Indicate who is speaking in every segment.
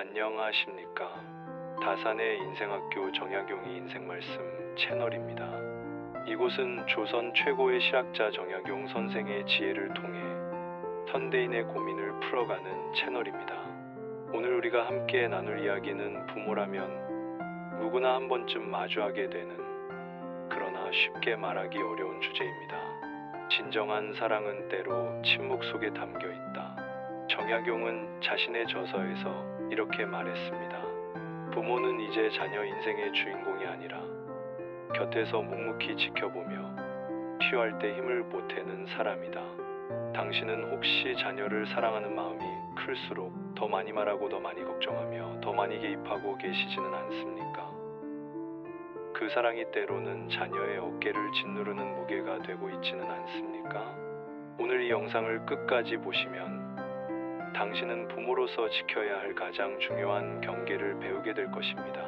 Speaker 1: 안녕하십니까. 다산의 인생학교 정약용의 인생말씀 채널입니다. 이곳은 조선 최고의 실학자 정약용 선생의 지혜를 통해 현대인의 고민을 풀어가는 채널입니다. 오늘 우리가 함께 나눌 이야기는 부모라면 누구나 한 번쯤 마주하게 되는 그러나 쉽게 말하기 어려운 주제입니다. 진정한 사랑은 때로 침묵 속에 담겨 있다. 정약용은 자신의 저서에서 이렇게 말했습니다. 부모는 이제 자녀 인생의 주인공이 아니라 곁에서 묵묵히 지켜보며 필요할 때 힘을 보태는 사람이다. 당신은 혹시 자녀를 사랑하는 마음이 클수록 더 많이 말하고 더 많이 걱정하며 더 많이 개입하고 계시지는 않습니까? 그 사랑이 때로는 자녀의 어깨를 짓누르는 무게가 되고 있지는 않습니까? 오늘 이 영상을 끝까지 보시면 당신은 부모로서 지켜야 할 가장 중요한 경계를 배우게 될 것입니다.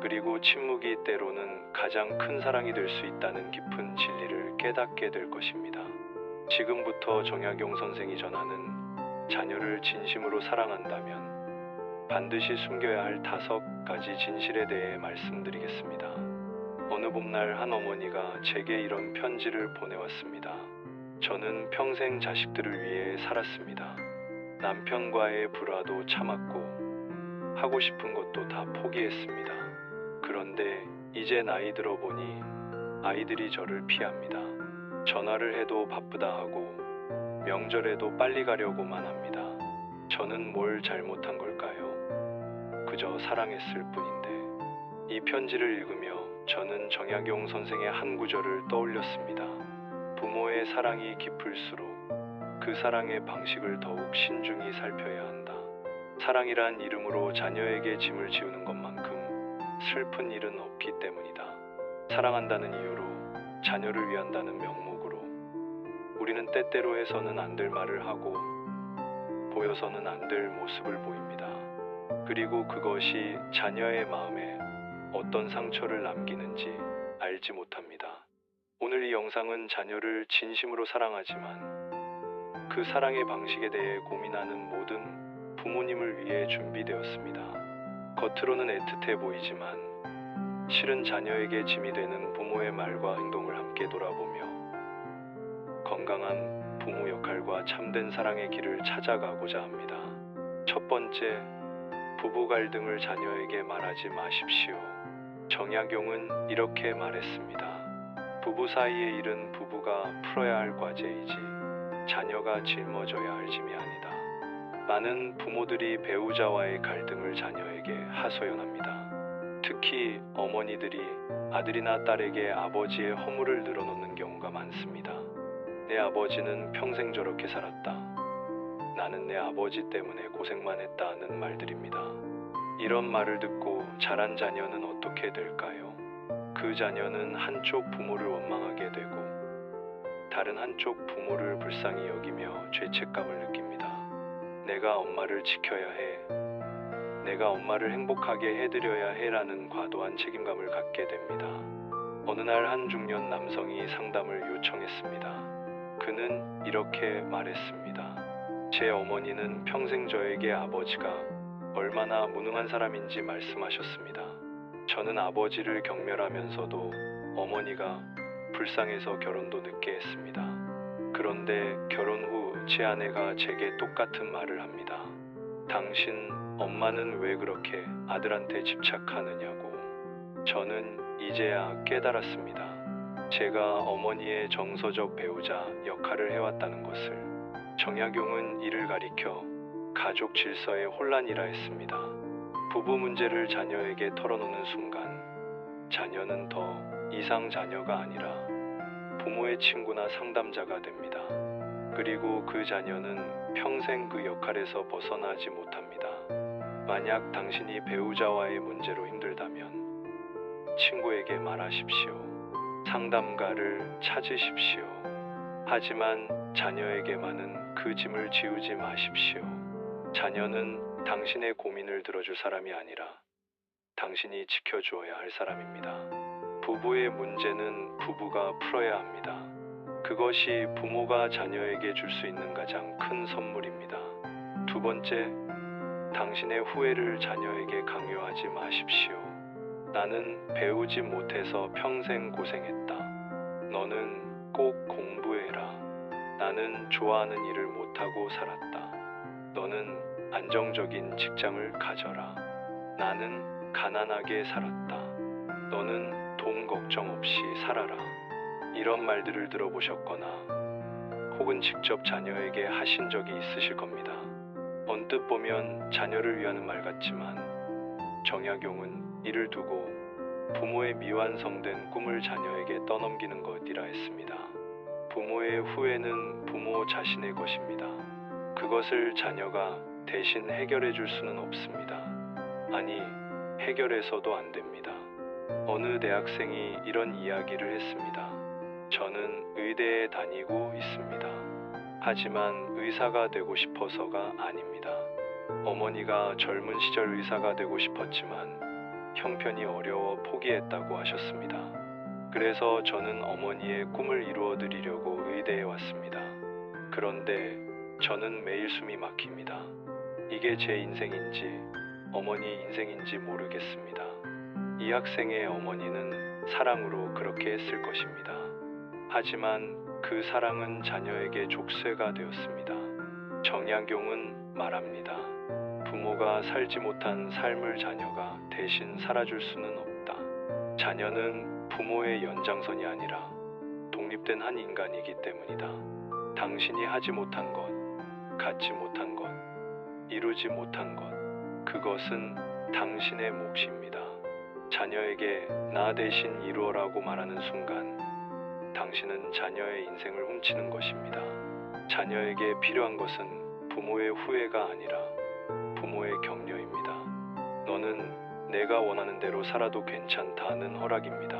Speaker 1: 그리고 침묵이 때로는 가장 큰 사랑이 될 수 있다는 깊은 진리를 깨닫게 될 것입니다. 지금부터 정약용 선생이 전하는 자녀를 진심으로 사랑한다면 반드시 숨겨야 할 다섯 가지 진실에 대해 말씀드리겠습니다. 어느 봄날 한 어머니가 제게 이런 편지를 보내왔습니다. 저는 평생 자식들을 위해 살았습니다. 남편과의 불화도 참았고 하고 싶은 것도 다 포기했습니다. 그런데 이제 나이 들어 보니 아이들이 저를 피합니다. 전화를 해도 바쁘다 하고 명절에도 빨리 가려고만 합니다. 저는 뭘 잘못한 걸까요? 그저 사랑했을 뿐인데 이 편지를 읽으며 저는 정약용 선생의 한 구절을 떠올렸습니다. 부모의 사랑이 깊을수록 그 사랑의 방식을 더욱 신중히 살펴야 한다. 사랑이란 이름으로 자녀에게 짐을 지우는 것만큼 슬픈 일은 없기 때문이다. 사랑한다는 이유로 자녀를 위한다는 명목으로 우리는 때때로 해서는 안 될 말을 하고 보여서는 안 될 모습을 보입니다. 그리고 그것이 자녀의 마음에 어떤 상처를 남기는지 알지 못합니다. 오늘 이 영상은 자녀를 진심으로 사랑하지만 그 사랑의 방식에 대해 고민하는 모든 부모님을 위해 준비되었습니다. 겉으로는 애틋해 보이지만 실은 자녀에게 짐이 되는 부모의 말과 행동을 함께 돌아보며 건강한 부모 역할과 참된 사랑의 길을 찾아가고자 합니다. 첫 번째, 부부 갈등을 자녀에게 말하지 마십시오. 정약용은 이렇게 말했습니다. 부부 사이의 일은 부부가 풀어야 할 과제이지 자녀가 짊어져야 할 짐이 아니다. 많은 부모들이 배우자와의 갈등을 자녀에게 하소연합니다. 특히 어머니들이 아들이나 딸에게 아버지의 허물을 늘어놓는 경우가 많습니다. 내 아버지는 평생 저렇게 살았다. 나는 내 아버지 때문에 고생만 했다는 말들입니다. 이런 말을 듣고 자란 자녀는 어떻게 될까요? 그 자녀는 한쪽 부모를 원망하게 되고 다른 한쪽 부모를 불쌍히 여기며 죄책감을 느낍니다. 내가 엄마를 지켜야 해. 내가 엄마를 행복하게 해드려야 해라는 과도한 책임감을 갖게 됩니다. 어느 날 한 중년 남성이 상담을 요청했습니다. 그는 이렇게 말했습니다. 제 어머니는 평생 저에게 아버지가 얼마나 무능한 사람인지 말씀하셨습니다. 저는 아버지를 경멸하면서도 어머니가 불쌍해서 결혼도 늦게 했습니다. 그런데 결혼 후 제 아내가 제게 똑같은 말을 합니다. 당신 엄마는 왜 그렇게 아들한테 집착하느냐고. 저는 이제야 깨달았습니다. 제가 어머니의 정서적 배우자 역할을 해왔다는 것을 정약용은 이를 가리켜 가족 질서의 혼란이라 했습니다. 부부 문제를 자녀에게 털어놓는 순간 자녀는 더 이상 자녀가 아니라 부모의 친구나 상담자가 됩니다. 그리고 그 자녀는 평생 그 역할에서 벗어나지 못합니다. 만약 당신이 배우자와의 문제로 힘들다면 친구에게 말하십시오. 상담가를 찾으십시오. 하지만 자녀에게만은 그 짐을 지우지 마십시오. 자녀는 당신의 고민을 들어줄 사람이 아니라 당신이 지켜주어야 할 사람입니다. 부부의 문제는 부부가 풀어야 합니다. 그것이 부모가 자녀에게 줄 수 있는 가장 큰 선물입니다. 두 번째, 당신의 후회를 자녀에게 강요하지 마십시오. 나는 배우지 못해서 평생 고생했다. 너는 꼭 공부해라. 나는 좋아하는 일을 못하고 살았다. 너는 안정적인 직장을 가져라. 나는 가난하게 살았다. 너는 돈 걱정 없이 살아라. 이런 말들을 들어보셨거나 혹은 직접 자녀에게 하신 적이 있으실 겁니다. 언뜻 보면 자녀를 위하는 말 같지만 정약용은 이를 두고 부모의 미완성된 꿈을 자녀에게 떠넘기는 것이라 했습니다. 부모의 후회는 부모 자신의 것입니다. 그것을 자녀가 대신 해결해 줄 수는 없습니다. 아니, 해결해서도 안 됩니다. 어느 대학생이 이런 이야기를 했습니다. 저는 의대에 다니고 있습니다. 하지만 의사가 되고 싶어서가 아닙니다. 어머니가 젊은 시절 의사가 되고 싶었지만 형편이 어려워 포기했다고 하셨습니다. 그래서 저는 어머니의 꿈을 이루어 드리려고 의대에 왔습니다. 그런데 저는 매일 숨이 막힙니다. 이게 제 인생인지 어머니 인생인지 모르겠습니다. 이 학생의 어머니는 사랑으로 그렇게 했을 것입니다. 하지만 그 사랑은 자녀에게 족쇄가 되었습니다. 정약용은 말합니다. 부모가 살지 못한 삶을 자녀가 대신 살아줄 수는 없다. 자녀는 부모의 연장선이 아니라 독립된 한 인간이기 때문이다. 당신이 하지 못한 것, 갖지 못한 것, 이루지 못한 것, 그것은 당신의 몫입니다. 자녀에게 나 대신 이루어라고 말하는 순간 당신은 자녀의 인생을 훔치는 것입니다. 자녀에게 필요한 것은 부모의 후회가 아니라 부모의 격려입니다. 너는 내가 원하는 대로 살아도 괜찮다는 허락입니다.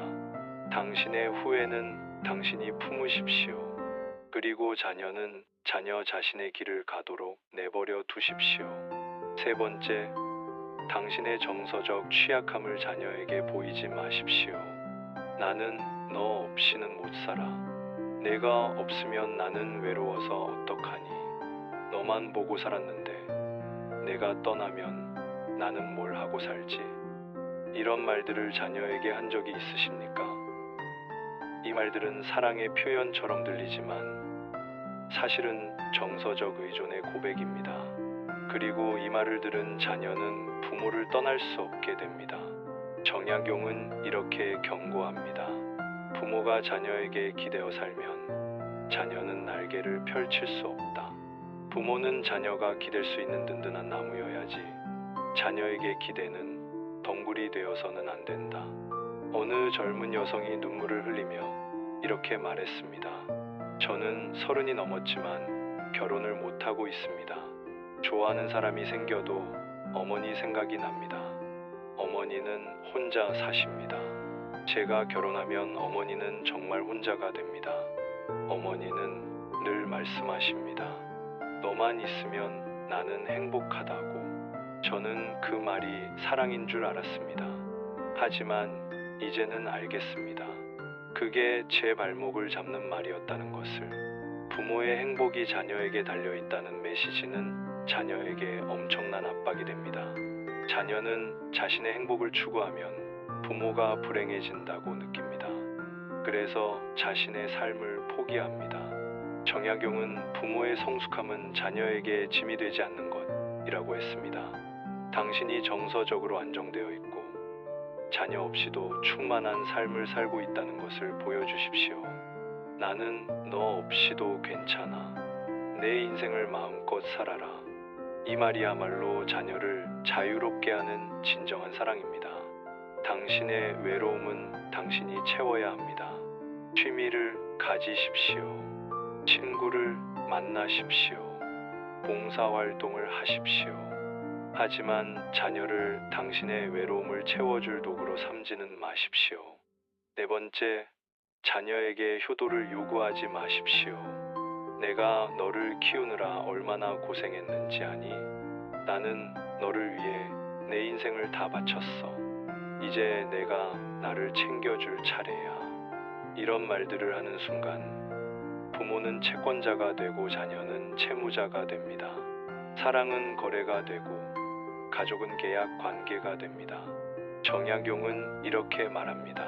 Speaker 1: 당신의 후회는 당신이 품으십시오. 그리고 자녀는 자녀 자신의 길을 가도록 내버려 두십시오. 세 번째, 당신의 정서적 취약함을 자녀에게 보이지 마십시오. 나는 너 없이는 못 살아. 내가 없으면 나는 외로워서 어떡하니? 너만 보고 살았는데 내가 떠나면 나는 뭘 하고 살지? 이런 말들을 자녀에게 한 적이 있으십니까? 이 말들은 사랑의 표현처럼 들리지만 사실은 정서적 의존의 고백입니다. 그리고 이 말을 들은 자녀는 부모를 떠날 수 없게 됩니다. 정약용은 이렇게 경고합니다. 부모가 자녀에게 기대어 살면 자녀는 날개를 펼칠 수 없다. 부모는 자녀가 기댈 수 있는 든든한 나무여야지. 자녀에게 기대는 덩굴이 되어서는 안 된다. 어느 젊은 여성이 눈물을 흘리며 이렇게 말했습니다. 저는 서른이 넘었지만 결혼을 못하고 있습니다. 좋아하는 사람이 생겨도 어머니 생각이 납니다. 어머니는 혼자 사십니다. 제가 결혼하면 어머니는 정말 혼자가 됩니다. 어머니는 늘 말씀하십니다. 너만 있으면 나는 행복하다고. 저는 그 말이 사랑인 줄 알았습니다. 하지만 이제는 알겠습니다. 그게 제 발목을 잡는 말이었다는 것을. 부모의 행복이 자녀에게 달려 있다는 메시지는 자녀에게 엄청난 압박이 됩니다. 자녀는 자신의 행복을 추구하면 부모가 불행해진다고 느낍니다. 그래서 자신의 삶을 포기합니다. 정약용은 부모의 성숙함은 자녀에게 짐이 되지 않는 것이라고 했습니다. 당신이 정서적으로 안정되어 있고 자녀 없이도 충만한 삶을 살고 있다는 것을 보여주십시오. 나는 너 없이도 괜찮아. 내 인생을 마음껏 살아라. 이 말이야말로 자녀를 자유롭게 하는 진정한 사랑입니다. 당신의 외로움은 당신이 채워야 합니다. 취미를 가지십시오. 친구를 만나십시오. 봉사활동을 하십시오. 하지만 자녀를 당신의 외로움을 채워줄 도구로 삼지는 마십시오. 네 번째, 자녀에게 효도를 요구하지 마십시오. 내가 너를 키우느라 얼마나 고생했는지 아니? 나는 너를 위해 내 인생을 다 바쳤어. 이제 내가 나를 챙겨줄 차례야. 이런 말들을 하는 순간 부모는 채권자가 되고 자녀는 채무자가 됩니다. 사랑은 거래가 되고 가족은 계약 관계가 됩니다. 정약용은 이렇게 말합니다.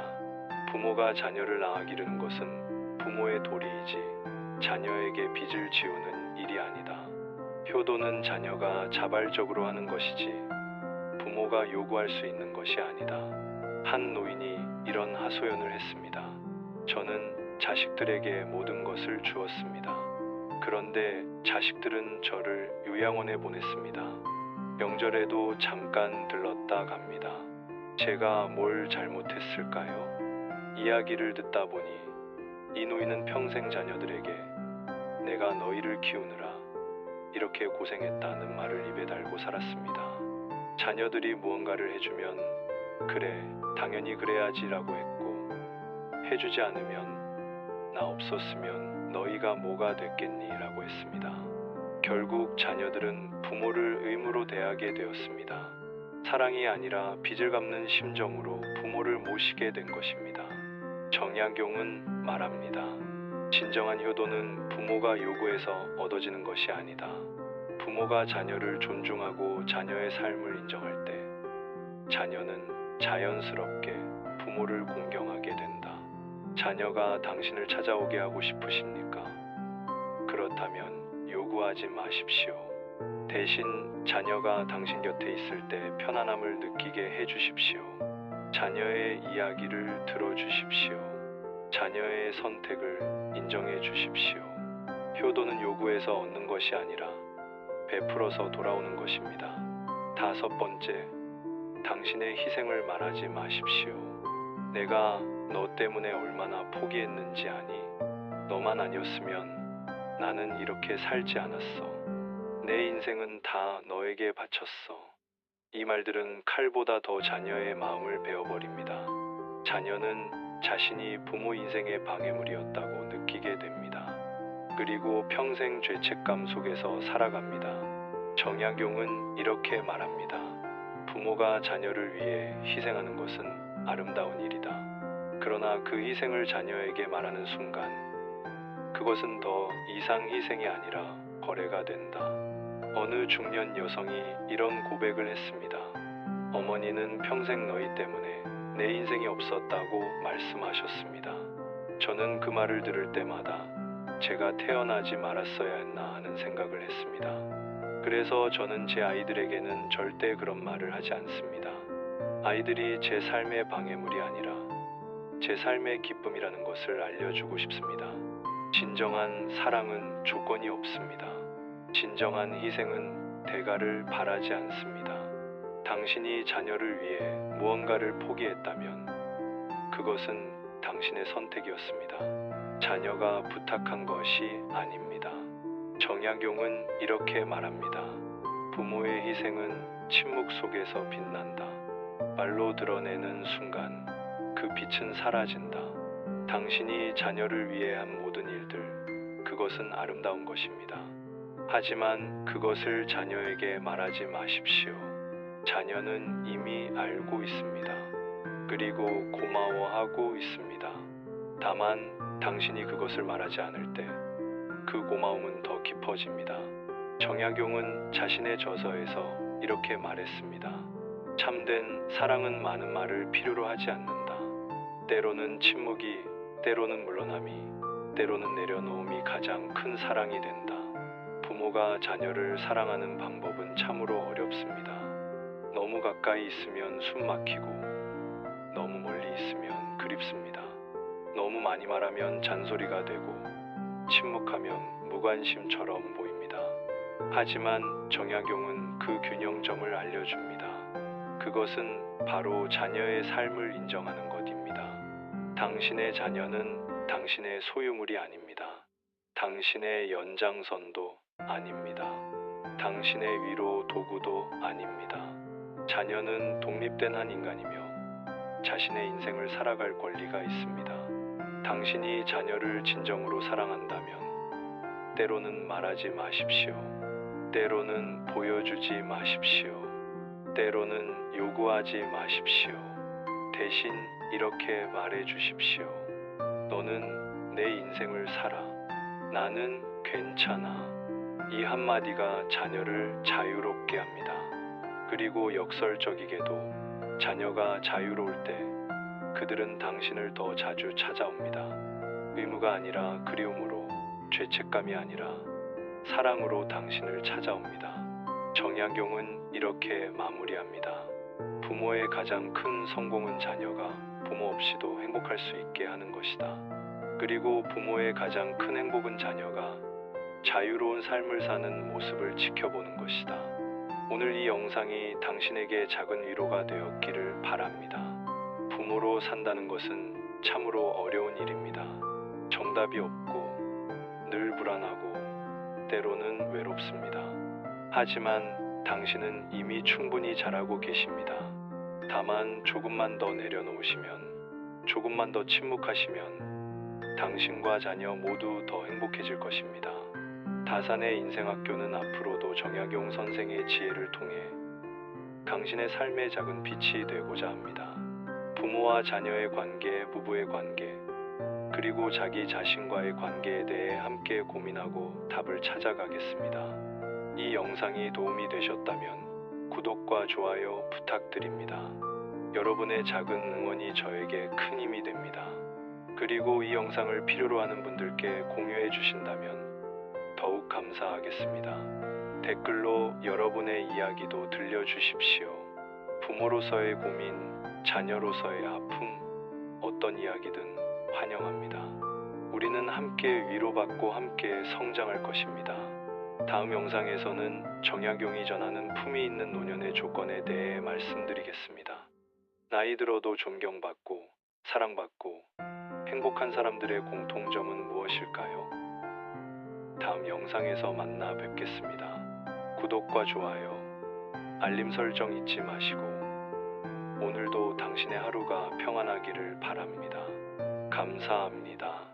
Speaker 1: 부모가 자녀를 낳아 기르는 것은 부모의 도리이지 자녀에게 빚을 지우는 일이 아니다. 효도는 자녀가 자발적으로 하는 것이지 부모가 요구할 수 있는 것이 아니다. 한 노인이 이런 하소연을 했습니다. 저는 자식들에게 모든 것을 주었습니다. 그런데 자식들은 저를 요양원에 보냈습니다. 명절에도 잠깐 들렀다 갑니다. 제가 뭘 잘못했을까요? 이야기를 듣다 보니 이 노인은 평생 자녀들에게 내가 너희를 키우느라 이렇게 고생했다는 말을 입에 달고 살았습니다. 자녀들이 무언가를 해주면 그래, 당연히 그래야지라고 했고 해주지 않으면 나 없었으면 너희가 뭐가 됐겠니? 라고 했습니다. 결국 자녀들은 부모를 의무로 대하게 되었습니다. 사랑이 아니라 빚을 갚는 심정으로 부모를 모시게 된 것입니다. 정약용은 말합니다. 진정한 효도는 부모가 요구해서 얻어지는 것이 아니다. 부모가 자녀를 존중하고 자녀의 삶을 인정할 때 자녀는 자연스럽게 부모를 공경하게 된다. 자녀가 당신을 찾아오게 하고 싶으십니까? 그렇다면 요구하지 마십시오. 대신 자녀가 당신 곁에 있을 때 편안함을 느끼게 해 주십시오. 자녀의 이야기를 들어주십시오. 자녀의 선택을 인정해 주십시오. 효도는 요구해서 얻는 것이 아니라 베풀어서 돌아오는 것입니다. 다섯 번째, 당신의 희생을 말하지 마십시오. 내가 너 때문에 얼마나 포기했는지 아니? 너만 아니었으면 나는 이렇게 살지 않았어. 내 인생은 다 너에게 바쳤어. 이 말들은 칼보다 더 자녀의 마음을 베어버립니다. 자녀는 자신이 부모 인생의 방해물이었다고 느끼게 됩니다. 그리고 평생 죄책감 속에서 살아갑니다. 정약용은 이렇게 말합니다. 부모가 자녀를 위해 희생하는 것은 아름다운 일이다. 그러나 그 희생을 자녀에게 말하는 순간 그것은 더 이상 희생이 아니라 거래가 된다. 어느 중년 여성이 이런 고백을 했습니다. 어머니는 평생 너희 때문에 내 인생이 없었다고 말씀하셨습니다. 저는 그 말을 들을 때마다 제가 태어나지 말았어야 했나 하는 생각을 했습니다. 그래서 저는 제 아이들에게는 절대 그런 말을 하지 않습니다. 아이들이 제 삶의 방해물이 아니라 제 삶의 기쁨이라는 것을 알려주고 싶습니다. 진정한 사랑은 조건이 없습니다. 진정한 희생은 대가를 바라지 않습니다. 당신이 자녀를 위해 무언가를 포기했다면 그것은 당신의 선택이었습니다. 자녀가 부탁한 것이 아닙니다. 정약용은 이렇게 말합니다. 부모의 희생은 침묵 속에서 빛난다. 말로 드러내는 순간 그 빛은 사라진다. 당신이 자녀를 위해 한 모든 일들, 그것은 아름다운 것입니다. 하지만 그것을 자녀에게 말하지 마십시오. 자녀는 이미 알고 있습니다. 그리고 고마워하고 있습니다. 다만 당신이 그것을 말하지 않을 때 그 고마움은 더 깊어집니다. 정약용은 자신의 저서에서 이렇게 말했습니다. 참된 사랑은 많은 말을 필요로 하지 않는다. 때로는 침묵이, 때로는 물러남이, 때로는 내려놓음이 가장 큰 사랑이 된다. 부모가 자녀를 사랑하는 방법은 참으로 어렵습니다. 너무 가까이 있으면 숨 막히고, 너무 멀리 있으면 그립습니다. 너무 많이 말하면 잔소리가 되고, 침묵하면 무관심처럼 보입니다. 하지만 정약용은 그 균형점을 알려줍니다. 그것은 바로 자녀의 삶을 인정하는 것입니다. 당신의 자녀는 당신의 소유물이 아닙니다. 당신의 연장선도 아닙니다. 당신의 위로 도구도 아닙니다. 자녀는 독립된 한 인간이며 자신의 인생을 살아갈 권리가 있습니다. 당신이 자녀를 진정으로 사랑한다면 때로는 말하지 마십시오. 때로는 보여주지 마십시오. 때로는 요구하지 마십시오. 대신 이렇게 말해 주십시오. 너는 내 인생을 살아. 나는 괜찮아. 이 한마디가 자녀를 자유롭게 합니다. 그리고 역설적이게도 자녀가 자유로울 때 그들은 당신을 더 자주 찾아옵니다. 의무가 아니라 그리움으로, 죄책감이 아니라 사랑으로 당신을 찾아옵니다. 정약용은 이렇게 마무리합니다. 부모의 가장 큰 성공은 자녀가 부모 없이도 행복할 수 있게 하는 것이다. 그리고 부모의 가장 큰 행복은 자녀가 자유로운 삶을 사는 모습을 지켜보는 것이다. 오늘 이 영상이 당신에게 작은 위로가 되었기를 바랍니다. 부모로 산다는 것은 참으로 어려운 일입니다. 정답이 없고 늘 불안하고 때로는 외롭습니다. 하지만 당신은 이미 충분히 잘하고 계십니다. 다만 조금만 더 내려놓으시면, 조금만 더 침묵하시면 당신과 자녀 모두 더 행복해질 것입니다. 다산의 인생학교는 앞으로도 정약용 선생의 지혜를 통해 당신의 삶의 작은 빛이 되고자 합니다. 부모와 자녀의 관계, 부부의 관계, 그리고 자기 자신과의 관계에 대해 함께 고민하고 답을 찾아가겠습니다. 이 영상이 도움이 되셨다면 구독과 좋아요 부탁드립니다. 여러분의 작은 응원이 저에게 큰 힘이 됩니다. 그리고 이 영상을 필요로 하는 분들께 공유해 주신다면 감사하겠습니다. 댓글로 여러분의 이야기도 들려주십시오. 부모로서의 고민, 자녀로서의 아픔, 어떤 이야기든 환영합니다. 우리는 함께 위로받고 함께 성장할 것입니다. 다음 영상에서는 정약용이 전하는 품위 있는 노년의 조건에 대해 말씀드리겠습니다. 나이 들어도 존경받고 사랑받고 행복한 사람들의 공통점은 무엇일까요? 다음 영상에서 만나 뵙겠습니다. 구독과 좋아요, 알림 설정 잊지 마시고 오늘도 당신의 하루가 평안하기를 바랍니다. 감사합니다.